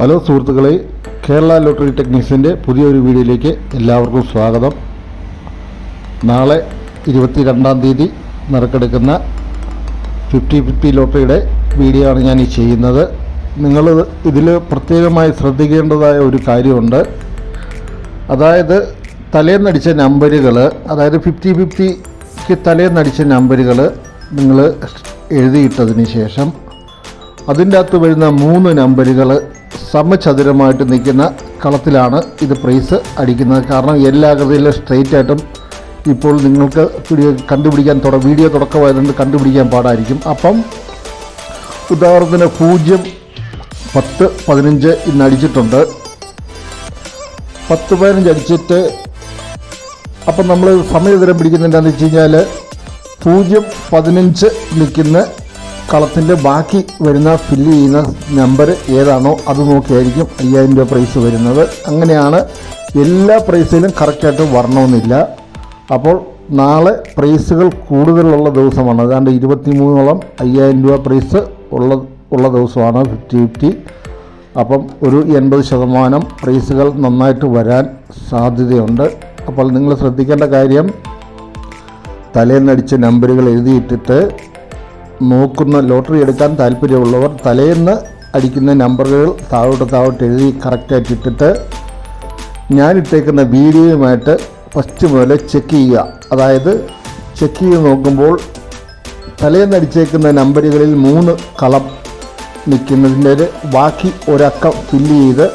Hello സുഹൃത്തുക്കളെ Kerala lottery ടെക്നീഷ്യന്റെ പുതിയൊരു വീഡിയോയിലേക്ക് എല്ലാവർക്കും സ്വാഗതം. നാളെ ഇരുപത്തി രണ്ടാം തീയതി നറുക്കെടുക്കുന്ന ഫിഫ്റ്റി ഫിഫ്റ്റി ലോട്ടറിയുടെ വീഡിയോ ആണ് ഞാൻ ഈ ചെയ്യുന്നത്. നിങ്ങൾ ഇതിൽ പ്രത്യേകമായി ശ്രദ്ധിക്കേണ്ടതായ ഒരു കാര്യമുണ്ട്. അതായത് തലേന്നടിച്ച നമ്പറുകൾ അതായത് ഫിഫ്റ്റി ഫിഫ്റ്റിക്ക് തലേന്നടിച്ച നമ്പറുകൾ നിങ്ങൾ എഴുതിയിട്ടതിന് ശേഷം അതിന്റെ അകത്ത് വരുന്ന മൂന്ന് നമ്പറുകൾ സമചതുരമായിട്ട് നിൽക്കുന്ന കളത്തിലാണ് ഇത് പ്രൈസ് അടിക്കുന്നത്. കാരണം എല്ലാ കൃതിയിലും സ്ട്രെയിറ്റ് ആയിട്ടും ഇപ്പോൾ നിങ്ങൾക്ക് പിടി- കണ്ടുപിടിക്കാൻ തുട വീഡിയോ തുടക്കമായതുകൊണ്ട് കണ്ടുപിടിക്കാൻ പാടായിരിക്കും. അപ്പം ഉദാഹരണത്തിന് പൂജ്യം പത്ത് പതിനഞ്ച് ഇന്ന് അടിച്ചിട്ടുണ്ട്. പത്ത് പതിനഞ്ച് അടിച്ചിട്ട് അപ്പം നമ്മൾ സമയതരം പിടിക്കുന്നുണ്ടെന്ന് വെച്ച് കഴിഞ്ഞാൽ പൂജ്യം പതിനഞ്ച് നിൽക്കുന്ന കളത്തിന്റെ ബാക്കി വരുന്ന ഫില്ല് ചെയ്യുന്ന നമ്പർ ഏതാണോ അത് നോക്കിയായിരിക്കും അയ്യായിരം രൂപ പ്രൈസ് വരുന്നത്. അങ്ങനെയാണ് എല്ലാ പ്രൈസിലും കറക്റ്റായിട്ട് വരണമെന്നില്ല. അപ്പോൾ നാളെ പ്രൈസുകൾ കൂടുതലുള്ള ദിവസമാണ്. അതാണ്ട് ഇരുപത്തി മൂന്നോളം അയ്യായിരം രൂപ പ്രൈസ് ഉള്ള ഉള്ള ദിവസമാണ് ഫിഫ്റ്റി ഫിഫ്റ്റി അപ്പം ഒരു എൺപത് ശതമാനം പ്രൈസുകൾ നന്നായിട്ട് വരാൻ സാധ്യതയുണ്ട്. അപ്പോൾ നിങ്ങൾ ശ്രദ്ധിക്കേണ്ട കാര്യം തലേന്നടിച്ച നമ്പറുകൾ എഴുതിയിട്ടിട്ട് നോക്കുന്ന ലോട്ടറി എടുക്കാൻ താല്പര്യമുള്ളവർ തലേന്ന് അടിക്കുന്ന നമ്പറുകൾ താഴോട്ട് താഴോട്ട് എഴുതി കറക്റ്റായിട്ട് ഇട്ടിട്ട് ഞാനിട്ടേക്കുന്ന വീഡിയോയുമായിട്ട് ഫസ്റ്റ് മുതൽ ചെക്ക് ചെയ്യുക. അതായത് ചെക്ക് ചെയ്ത് നോക്കുമ്പോൾ തലേന്ന് അടിച്ചേക്കുന്ന നമ്പറുകളിൽ മൂന്ന് കളം നിൽക്കുന്നതിന്റെ ബാക്കി ഒരക്കം ഫില്ല് ചെയ്ത്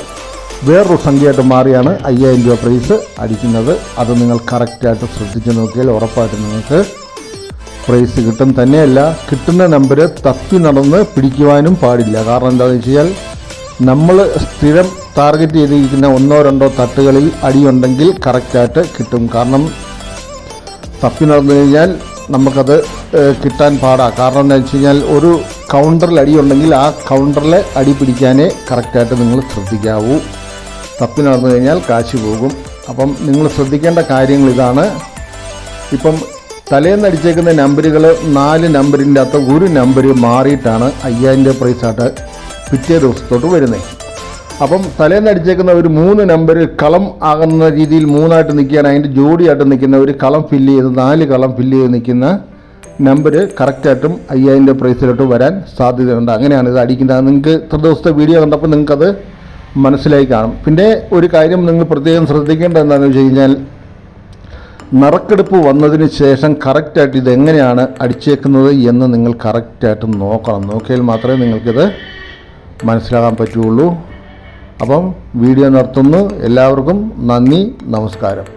വേറൊരു സംഖ്യയായിട്ട് മാറിയാണ് അയ്യായിരം രൂപ പ്രൈസ് അടിക്കുന്നത്. അത് നിങ്ങൾ കറക്റ്റായിട്ട് ശ്രദ്ധിച്ച് നോക്കിയാൽ ഉറപ്പായിട്ടും നിങ്ങൾക്ക് പ്രൈസ് കിട്ടും. തന്നെയല്ല കിട്ടുന്ന നമ്പർ തപ്പി നടന്ന് പിടിക്കുവാനും പാടില്ല. കാരണം എന്താണെന്ന് വെച്ച് കഴിഞ്ഞാൽ നമ്മൾ സ്ഥിരം ടാർഗറ്റ് ചെയ്തിരിക്കുന്ന ഒന്നോ രണ്ടോ തട്ടുകളിൽ അടിയുണ്ടെങ്കിൽ കറക്റ്റായിട്ട് കിട്ടും. കാരണം തപ്പി നടന്നു കഴിഞ്ഞാൽ നമുക്കത് കിട്ടാൻ പാടാ. കാരണം എന്താ വെച്ച് കഴിഞ്ഞാൽ ഒരു കൗണ്ടറിൽ അടിയുണ്ടെങ്കിൽ ആ കൗണ്ടറിലെ അടി പിടിക്കാനേ കറക്റ്റായിട്ട് നിങ്ങൾ ശ്രദ്ധിക്കാവൂ. തപ്പി നടന്നു കഴിഞ്ഞാൽ കാശ് പോകും. അപ്പം നിങ്ങൾ ശ്രദ്ധിക്കേണ്ട കാര്യങ്ങൾ ഇതാണ്. ഇപ്പം തലേന്ന് അടിച്ചേക്കുന്ന നമ്പറുകൾ നാല് നമ്പറിന്റെ അകത്ത് ഒരു നമ്പർ മാറിയിട്ടാണ് അയ്യായിരം രൂപ പ്രൈസായിട്ട് പിറ്റേ ദിവസത്തോട്ട് വരുന്നത് അപ്പം തലേന്ന് അടിച്ചേക്കുന്ന ഒരു മൂന്ന് നമ്പർ കളം ആകുന്ന രീതിയിൽ മൂന്നായിട്ട് നിൽക്കുകയാണ്. അതിന്റെ ജോഡിയായിട്ട് നിൽക്കുന്ന ഒരു കളം ഫില്ല് ചെയ്ത് നാല് കളം ഫില്ല് ചെയ്ത് നിൽക്കുന്ന നമ്പർ കറക്റ്റായിട്ടും അയ്യായിരം രൂപ പ്രൈസിലോട്ട് വരാൻ സാധ്യതയുണ്ട്. അങ്ങനെയാണ് ഇത് അടിക്കുന്നത്. നിങ്ങൾക്ക് ഇത്ര ദിവസത്തെ വീഡിയോ കണ്ടപ്പോൾ നിങ്ങൾക്കത് മനസ്സിലായി കാണും. പിന്നെ ഒരു കാര്യം നിങ്ങൾ പ്രത്യേകം ശ്രദ്ധിക്കേണ്ടത് എന്താണെന്ന് വെച്ച് കഴിഞ്ഞാൽ നറുക്കെടുപ്പ് വന്നതിന് ശേഷം കറക്റ്റായിട്ട് ഇതെങ്ങനെയാണ് അടിച്ചേക്കുന്നത് എന്ന് നിങ്ങൾ കറക്റ്റായിട്ട് നോക്കണം. നോക്കിയാൽ മാത്രമേ നിങ്ങൾക്കിത് മനസ്സിലാക്കാൻ പറ്റുള്ളൂ. അപ്പം വീഡിയോ നിർത്തുന്നു. എല്ലാവർക്കും നന്ദി നമസ്കാരം.